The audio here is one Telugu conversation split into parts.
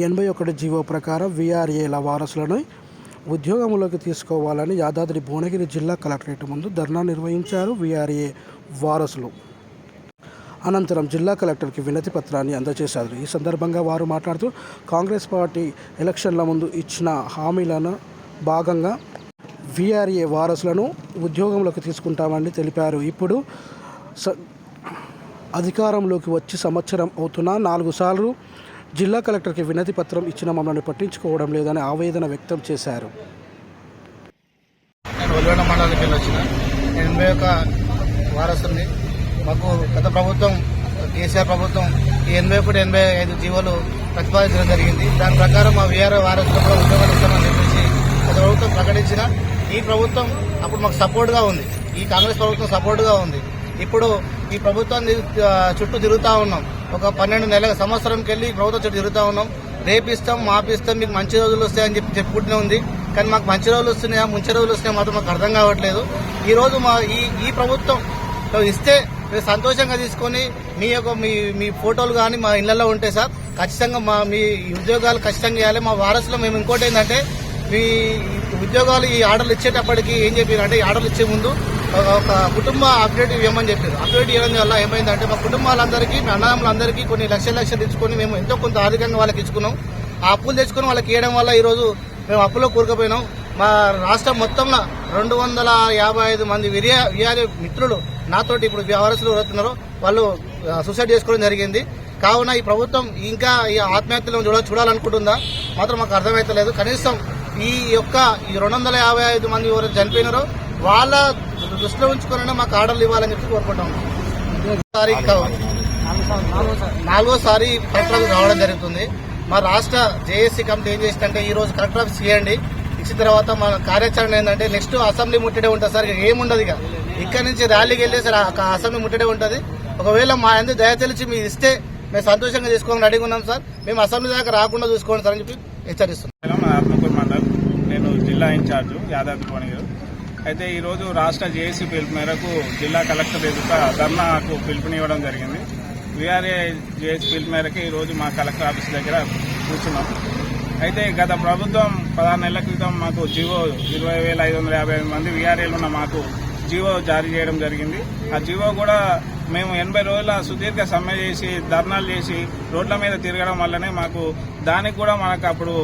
ఎనభై ఒకటి జీవో ప్రకారం వీఆర్ఏల వారసులను ఉద్యోగంలోకి తీసుకోవాలని యాదాద్రి భువనగిరి జిల్లా కలెక్టరేట్ ముందు ధర్నా నిర్వహించారు వీఆర్ఏ వారసులు. అనంతరం జిల్లా కలెక్టర్కి వినతి పత్రాన్ని అందజేశారు. ఈ సందర్భంగా వారు మాట్లాడుతూ కాంగ్రెస్ పార్టీ ఎలక్షన్ల ముందు ఇచ్చిన హామీలను భాగంగా వీఆర్ఏ వారసులను ఉద్యోగంలోకి తీసుకుంటామని తెలిపారు. ఇప్పుడు స అధికారంలోకి వచ్చి సంవత్సరం అవుతున్నా నాలుగు సార్లు జిల్లా కలెక్టర్కి వినతి పత్రం ఇచ్చిన మమ్మల్ని పట్టించుకోవడం లేదని ఆవేదన వ్యక్తం చేశారు. నేను మండలానికి వెళ్ళి వచ్చిన నేను ఎనభై యొక్క వారసుని మాకు గత ప్రభుత్వం కేసీఆర్ ప్రభుత్వం ఈ ఎనభై ఒకటి ఎనభై ఐదు జీవోలు ప్రతిపాదించడం జరిగింది. దాని ప్రకారం మా వీఆర్ వారసులకు కూడా ఉద్యోగాలు ఇస్తామని చెప్పేసి గత ప్రభుత్వం ప్రకటించిన. ఈ ప్రభుత్వం అప్పుడు మాకు సపోర్ట్గా ఉంది. ఈ కాంగ్రెస్ ప్రభుత్వం సపోర్ట్గా ఉంది. ఇప్పుడు ఈ ప్రభుత్వం చుట్టూ తిరుగుతూ ఉన్నాం. ఒక పన్నెండు నెలల సంవత్సరంకి వెళ్ళి ప్రభుత్వం చుట్టూ తిరుగుతూ ఉన్నాం. రేపిస్తాం మాపిస్తాం మీకు మంచి రోజులు వస్తాయని చెప్పి చెప్పుకుంటూనే ఉంది. కానీ మాకు మంచి రోజులు వస్తున్నాయా ముంచి రోజులు వస్తున్నాయా మాత్రం మాకు అర్థం కావట్లేదు. ఈ రోజు మా ఈ ఈ ప్రభుత్వం ఇస్తే మీరు సంతోషంగా తీసుకొని మీ యొక్క మీ మీ ఫోటోలు కానీ మా ఇళ్ళలో ఉంటాయి సార్ ఖచ్చితంగా మా మీ ఉద్యోగాలు ఖచ్చితంగా ఇవ్వాలి. మా వారసులో మేము ఇంకోటి ఏంటంటే మీ ఉద్యోగాలు ఈ ఆర్డర్లు ఇచ్చేటప్పటికి ఏం చెప్పారు అంటే ఈ ఆర్డర్లు ఇచ్చే ముందు ఒక కుటుంబ అప్డేట్ ఇవ్వమని చెప్పారు. అప్డేట్ ఇవ్వడం వల్ల ఏమైందంటే మా కుటుంబాలందరికీ మా అన్నదమ్ములందరికీ కొన్ని లక్షల లక్షలు ఇచ్చుకొని మేము ఎంతో కొంత ఆర్థికంగా వాళ్ళకి ఇచ్చుకున్నాం. ఆ అప్పులు తెచ్చుకొని వాళ్ళకి ఇవ్వడం వల్ల ఈరోజు మేము అప్పులో కూరుకుపోయినాం. మా రాష్ట్రం మొత్తంలో రెండు వందల యాభై ఐదు మంది విరియా విఆర్ఏ మిత్రులు నాతోటి ఇప్పుడు వ్యవహారస్తులు ఎవరుతున్నారో వాళ్ళు సూసైడ్ చేసుకోవడం జరిగింది. కావున ఈ ప్రభుత్వం ఇంకా ఈ ఆత్మహత్యలను చూడ చూడాలనుకుంటుందా? మాత్రం మాకు అర్థమైతలేదు. కనీసం ఈ యొక్క ఈ రెండు వందల యాభై ఐదు మంది ఎవరు చనిపోయినారో వాళ్ళ దృష్టిలో ఉంచుకోనైనా మాకు ఆర్డర్లు ఇవ్వాలని చెప్పి కోరుకుంటాం. సారి నాలుగోసారి కలెక్టర్ ఆఫీస్ రావడం జరుగుతుంది. మా రాష్ట్ర జేఏసీ కమిటీ ఏం చేసిందంటే ఈ రోజు కలెక్టర్ ఆఫీస్ చేయండి. ఇచ్చిన తర్వాత మన కార్యాచరణ ఏంటంటే నెక్స్ట్ అసెంబ్లీ ముట్టడే ఉంటుంది సార్ ఇక ఏముండదు ఇక. ఇక్కడ నుంచి ర్యాలీకి వెళ్ళి సార్ అసెంబ్లీ ముట్టడే ఉంటుంది. ఒకవేళ మా ఎందుకు దయ తెలిసి మీరు ఇస్తే మేము సంతోషంగా తీసుకోవాలని అడిగి ఉన్నాం సార్. మేము అసెంబ్లీ దాకా రాకుండా చూసుకోండి సార్ అని చెప్పి హెచ్చరిస్తున్నాం. నేను నేను జిల్లా ఇన్ఛార్జ్ యాదాద్రి భువనగిరి. అయితే ఈరోజు రాష్ట్ర జేఏసీ పిలుపు మేరకు జిల్లా కలెక్టర్ ఎదుట ధర్నాకు పిలుపునివ్వడం జరిగింది. వీఆర్ఏ జేఏసీ పిలుపు మేరకు ఈరోజు మా కలెక్టర్ ఆఫీస్ దగ్గర కూర్చున్నాం. అయితే గత ప్రభుత్వం పదహారు నెలల క్రితం మాకు జీవో ఇరవై వేల ఐదు వందల యాభై ఐదు మంది వీఆర్ఏలు ఉన్న మాకు జీవో జారీ చేయడం జరిగింది. ఆ జీవో కూడా మేము ఎనభై రోజుల సుదీర్ఘ సమ్మె చేసి ధర్నాలు చేసి రోడ్ల మీద తిరగడం వల్లనే మాకు దానికి కూడా మనకు అప్పుడు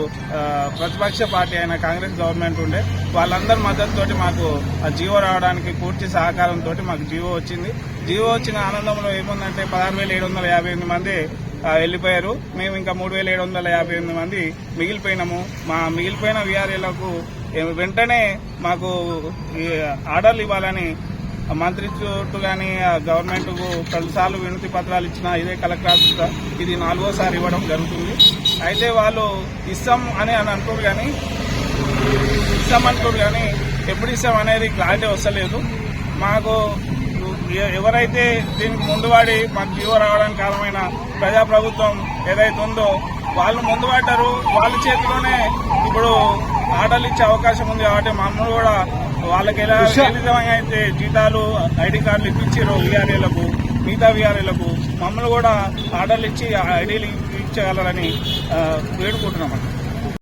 ప్రతిపక్ష పార్టీ అయిన కాంగ్రెస్ గవర్నమెంట్ ఉండే. వాళ్ళందరి మద్దతుతోటి మాకు ఆ జీవో రావడానికి పూర్తి సహకారంతో మాకు జీవో వచ్చింది. జీవో వచ్చిన ఆనందంలో ఏముందంటే పదహారు వేల ఏడు వందల యాభై ఎనిమిది మంది వెళ్ళిపోయారు. మేము ఇంకా మూడు వేల ఏడు వందల యాభై ఎనిమిది మంది మిగిలిపోయినాము. మా మిగిలిపోయిన వీఆర్ఏలకు వెంటనే మాకు ఆర్డర్లు ఇవ్వాలని మంత్రి చుట్టూ కానీ గవర్నమెంట్కు పలుసార్లు వినతి పత్రాలు ఇచ్చిన ఇదే కలెక్టర్ ఆఫీస్ ఇది నాలుగోసారి ఇవ్వడం జరుగుతుంది. అయితే వాళ్ళు ఇస్తాం అని అని అంటారు కానీ ఇస్తాం అంటారు కానీ ఎప్పుడు ఇస్తాం అనేది క్లారిటీ వస్తలేదు. మాకు ఎవరైతే దీనికి ముందువాడి మాకు జీవో రావడానికి కారణమైన ప్రజాప్రభుత్వం ఏదైతే ఉందో వాళ్ళు ముందు పడ్డారు వాళ్ళ చేతిలోనే ఇప్పుడు ఆర్డర్లు ఇచ్చే అవకాశం ఉంది కాబట్టి మమ్మల్ని కూడా వాళ్ళకి ఎలా ఏ విధంగా అయితే జీతాలు ఐడి కార్డులు ఇప్పించారు వీఆర్ఏలకు మిగతా వీఆర్ఏలకు మమ్మల్ని కూడా ఆర్డర్లు ఇచ్చి ఐడీలు ఇచ్చగలరని ఆ, వేడుకుంటున్నాం